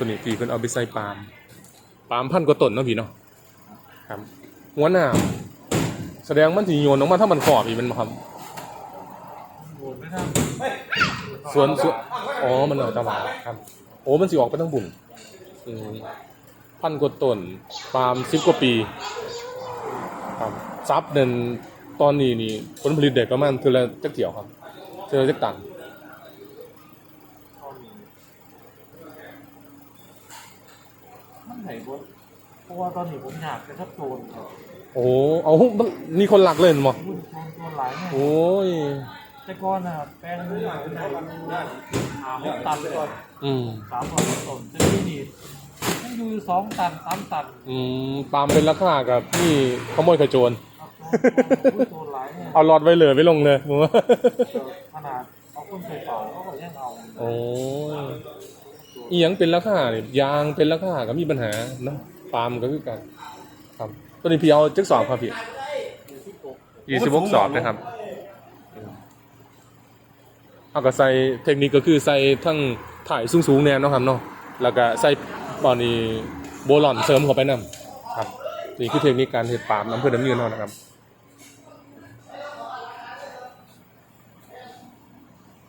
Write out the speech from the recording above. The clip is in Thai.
ตัวนี้พี่เพิ่นเอาไปใส่ปาล์มปาล์มพันกว่าต้นเนาะพี่เนาะครับหัวหน้าแสดงมันสิโยนออกมาถ้ามันขอบอีกมันบ่ครับโอนไม่ทสวนสวนอ๋อมันเอาตลาดครับ โอ้มันสิออกไปทั้งบุญอืมพันกว่าต้นปาล์มสิบกว่าปีครับซับเดินตอนนี้นี่ผลผลิตได้ประมาณเทือละจักเที่ยวครับเทือละจักตันำเอาหนี มันไหนบนเพราะว่าตอนนี้ผมอยากจะทับโจรครับโอ้เอามันมีคนหลักเลยมั้งรุ่นโจรโจรหลายแน่โอ้ยแต่ก่อนนะครับแป้งนี่เป็นไหนหาหกตันเลยก่อนอืมสามร้อยต้นแต่ที่นี่มันอยู่สองตันสามตันอืมปาล์มเป็นราคากับพี่ขโมยขโจรครับโจรหลายเนี่ยเอาหลอดไว้เลยไม่ลงเลยมึงว่าขนาดเอาคนเคยเป่าเขาก็ยังเอาโอ้ ยอีหยังเป็นราคาเนี่ยยางเป็นราคาก็มีปัญหาเนาะปาล์มก็คือกันครับตัวนี้พี่เอาจักสอบครับพี่ยี่สิบหกสอบนะครับเอาก็ใส่เทคนิคก็คือใส่ทั้งถ่ายสูงๆแนวเนาะครับเนาะแล้วก็ใส่ตอนนี้โบลอนเสริมเข้าไปนํครับนี่คือเทคนิคการเห็ดปาล์มน้ำเพื่อน้ำเงินเนาะนะครับ